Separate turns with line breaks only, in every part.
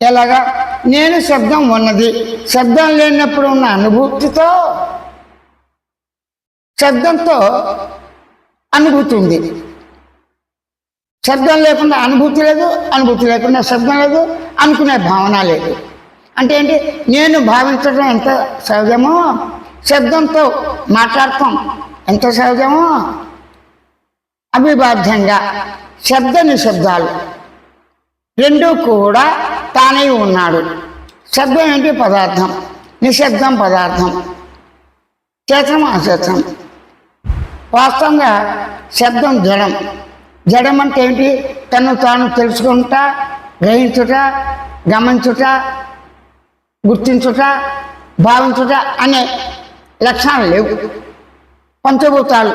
ఎలాగా? నేను శబ్దం ఉన్నది. శబ్దం లేనప్పుడు ఉన్న అనుభూతితో శబ్దంతో అనుభూతి ఉంది. శబ్దం లేకుండా అనుభూతి లేదు అనుభూతి లేకుండా శబ్దం లేదు అనుకునే భావన లేదు. అంటే ఏంటి? నేను భావించడం ఎంత సహజమో శబ్దంతో మాట్లాడటం ఎంత సహజమో అవిబాధ్యంగా శబ్ద నిశబ్దాలు రెండూ కూడా తానే ఉన్నాడు. శబ్దం ఏంటి? పదార్థం. నిశ్శబ్దం పదార్థం. చేతం అచేతం వాస్తవంగా శబ్దం జడం. జడం అంటే ఏంటి? తను తాను తెలుసుకుంటా గ్రహించుట గమనించుట గుర్తించుట భావించుట అనే లక్షణాలు లేవు. పంచభూతాలు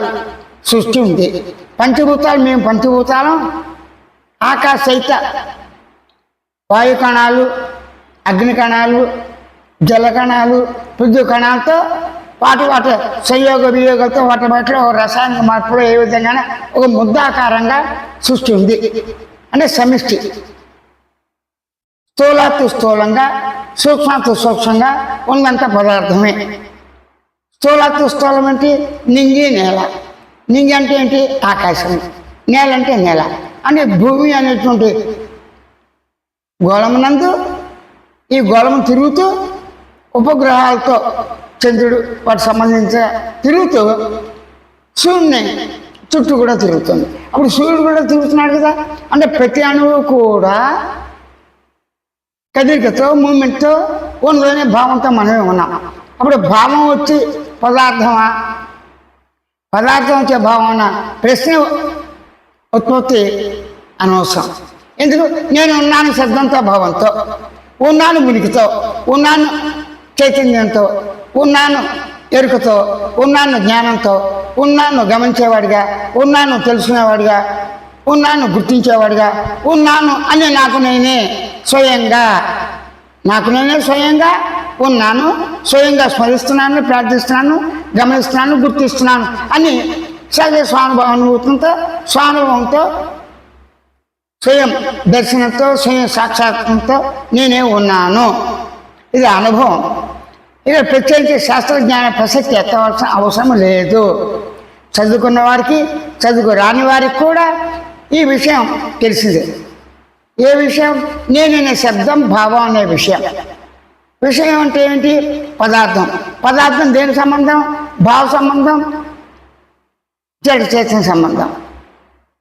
సృష్టి ఉంది. పంచభూతాలు మేము పంచభూతాలం. ఆకాశైత వాయు కణాలు అగ్ని కణాలు జల కణాలు కణాలతో వాటి వాటి సంయోగ వియోగంతో వాటి వాటిలో రసాయన రసాయనిక ఏ విధంగా ఒక ముద్దాకారంగా సృష్టి ఉంది అంటే సమిష్టి. స్థూలాతి స్థూలంగా సూక్ష్మాతి సూక్ష్మంగా ఉన్నంత పదార్థమే. స్థూలాతి స్థూలం అంటే నింగి నేల. నింగి అంటే ఏంటి? ఆకాశం. నేల అంటే నేల. అంటే భూమి అనేటువంటి గోళమునందు ఈ గోళము తిరుగుతూ ఉపగ్రహాలతో చంద్రుడు వాటి సంబంధించిన తిరుగుతూ సూర్యుని చుట్టూ కూడా తిరుగుతుంది. అప్పుడు సూర్యుడు కూడా తిరుగుతున్నాడు కదా. అంటే ప్రతి అణువు కూడా కదలికతో మూమెంట్తో ఉన్నదనే భావంతో మనమే ఉన్నాం. అప్పుడు భావం వచ్చి పదార్థమా? పదార్థం వచ్చే భావన ప్రశ్న ఉత్పత్తి అనవసరం. ఎందుకు? నేను ఉన్నాను శబ్దంతో భావంతో. ఉన్నాను మునికితో. ఉన్నాను చైతన్యంతో. ఉన్నాను ఎరుకతో. ఉన్నాను జ్ఞానంతో. ఉన్నాను గమనించేవాడిగా. ఉన్నాను తెలుసుకునేవాడిగా. ఉన్నాను గుర్తించేవాడిగా. ఉన్నాను అని నాకు నేనే స్వయంగా. నాకు నేనే స్వయంగా ఉన్నాను. స్వయంగా స్మరిస్తున్నాను ప్రార్థిస్తున్నాను గమనిస్తున్నాను గుర్తిస్తున్నాను అని సర్వ స్వానుభవానుభూతంతో స్వానుభవంతో స్వయం దర్శనంతో స్వయం సాక్షాత్కంతో నేనే ఉన్నాను. ఇది అనుభవం. ఇక ప్రత్యేకించి శాస్త్రజ్ఞాన ప్రసక్తి ఎత్తవలసిన అవసరం లేదు. చదువుకున్న వారికి చదువు రాని వారికి కూడా ఈ విషయం తెలిసిందే. ఏ విషయం? నేననే శబ్దం భావం అనే విషయం. విషయం అంటే ఏంటి? పదార్థం. పదార్థం దేని సంబంధం? భావ సంబంధం జడ చేసిన సంబంధం.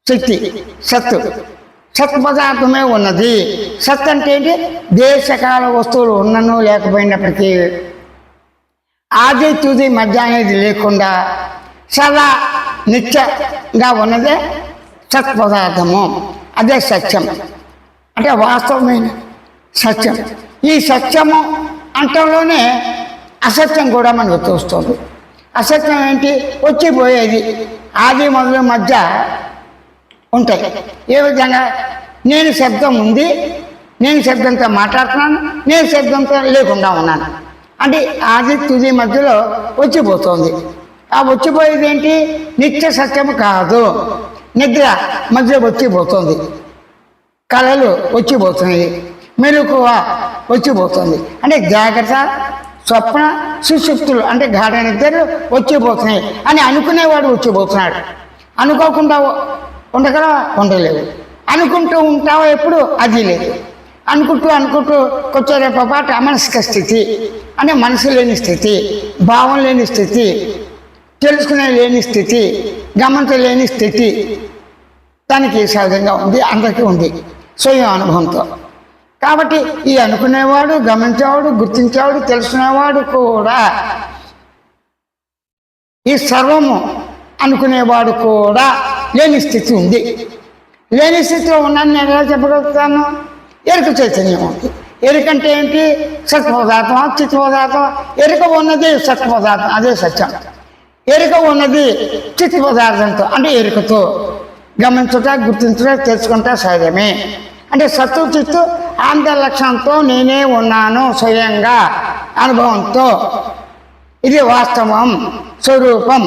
శక్తి సత్తు. సత్ పదార్థమే ఉన్నది? సత్ అంటే ఏంటి? దేశకాల వస్తువులు ఉన్నను లేకపోయినప్పటికీ ఆది తుది మధ్య అనేది లేకుండా సదా నిత్యంగా ఉన్నదే సత్ పదార్థము. అదే సత్యం. అంటే వాస్తవమైన సత్యం. ఈ సత్యము అంటంలోనే అసత్యం కూడా మనకు చూస్తుంది అసత్యం ఏంటి? వచ్చిపోయేది. ఆది మొదలు మధ్య ఉంటాయి. ఏ విధంగా? నేను శబ్దం ఉంది నేను శబ్దంతో మాట్లాడుతున్నాను నేను శబ్దంతో లేకుండా ఉన్నాను. అంటే ఆది తుది మధ్యలో వచ్చిపోతుంది. ఆ వచ్చిపోయేది ఏంటి? నిత్య సత్యము కాదు. నిద్ర మధ్య వచ్చిపోతుంది. కళలు వచ్చిపోతున్నాయి. మెలకువ వచ్చిపోతుంది. అంటే జాగ్రత్త స్వప్న సుశుక్తులు అంటే గాఢ నిద్రలు వచ్చిపోతున్నాయి. అని అనుకునేవాడు వచ్చిపోతున్నాడు. అనుకోకుండా ఉండగలవా? ఉండలేవు అనుకుంటూ ఉంటావా ఎప్పుడు? అది లేదు. అనుకుంటూ అనుకుంటూ కొచ్చేరేప పాట అమనస్క స్థితి అంటే మనసు లేని స్థితి భావం లేని స్థితి తెలుసుకునే లేని స్థితి గమనించలేని స్థితి. దానికి సహజంగా ఉంది అందరికీ ఉంది స్వయం అనుభవంతో. కాబట్టి ఈ అనుకునేవాడు గమనించేవాడు గుర్తించేవాడు తెలుసుకునేవాడు కూడా ఈ సర్వము అనుకునేవాడు కూడా లేని స్థితి ఉంది. లేని స్థితిలో ఉన్నాను నేను ఎలా చెప్పగలుగుతాను? ఎరుక చైతన్యం ఉంది ఎరుకంటే ఏంటి? సత్వదాతం చిత్వదాతం ఎరుక ఉన్నది సత్వదాతం అదే సత్యం. ఎరుక ఉన్నది చిత్త పదార్థంతో అంటే ఎరుకతో గమనించుట గుర్తించుట తెలుసుకుంటా సహజమే. అంటే సత్తు చిత్తు ఆంధ్ర లక్ష్యంతో నేనే ఉన్నాను స్వయంగా అనుభవంతో. ఇది వాస్తవం స్వరూపం.